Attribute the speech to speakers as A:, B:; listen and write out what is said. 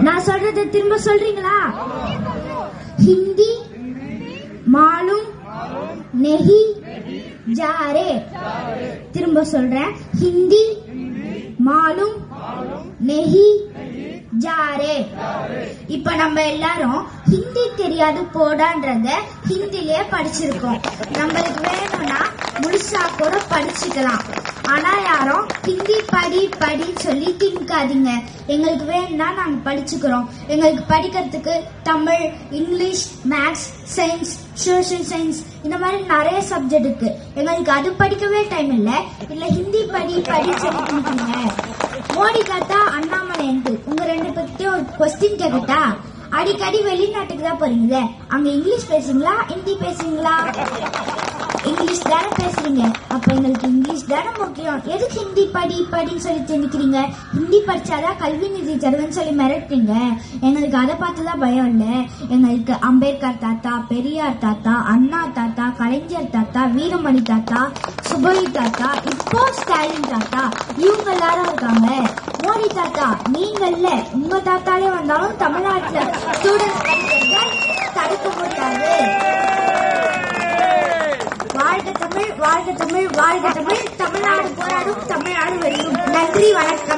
A: நான் சொல்றத திரும்ப சொல்றீங்களா? ஹிந்தி மாலும் நெஹி ஜாரே. திரும்ப சொல்றேன். ஹிந்தி மாலும் நெஹி ஜாரே. இப்ப நம்ம எல்லாரும் ஹிந்தி தெரியாது போடான்றத ஹிந்திலே படிச்சிருக்கோம். நம்மளுக்கு வேணும்னா முழுசா கூட படிச்சுக்கலாம். ஆனா யாரும் ஹிந்தி படி படி சொல்லி திணிக்காதீங்க. எங்களுக்கு வேணும்னா நாங்க படிச்சுக்கிறோம். எங்களுக்கு படிக்கிறதுக்கு Tamil English maths science social science இந்த மாதிரி நிறைய சப்ஜெக்ட் இருக்கு. எங்களுக்கு அது படிக்கவே டைம் இல்ல. இல்ல ஹிந்தி படி படி சொல்லி திணிக்கீங்க மோடி தாத்தா அண்ணாமலை அங்கிள். உங்க ரெண்டு பேர்த்தையும் ஒரு கொஸ்டின் கேட்கட்டா அடிக்கடி வெளிநாட்டுக்கு தான் போறீங்களே. அங்க இங்கிலீஷ் பேசுங்களா ஹிந்தி பேசுங்களா இங்கிலீஷ் தானே பேசுறீங்க? அப்ப எங்களுக்கு இங்கிலீஷ் தானே முக்கியம். எதுக்கு ஹிந்தி படி படின்னு சொல்லி திணிக்கிறீங்க? ஹிந்தி படிச்சாதான் கல்வி நிதி தருவேன்னு சொல்லி மிரட்டுறீங்க. எங்களுக்கு அதை பார்த்துதான் பயம் இல்லை. எங்களுக்கு அம்பேத்கர் தாத்தா பெரியார் தாத்தா அண்ணா தாத்தா கலைஞர் தாத்தா வீரமணி தாத்தா சுபவி தாத்தா இப்போ ஸ்டாலின் தாத்தா இவங்க எல்லாரும் இருக்காங்க. மோடி தாத்தா நீங்கள்ல உங்க தாத்தாலே வந்தாலும் தமிழ்நாட்டுல ஸ்டூடெண்ட்ஸ் படிக்கிறத தடுக்க முடியாது வாழ்க தமிழ் வாழ்க தமிழ் வாழ்க தமிழ். தமிழ்நாடு போராடும் தமிழ்நாடு வெல்லும் நன்றி வணக்கம்.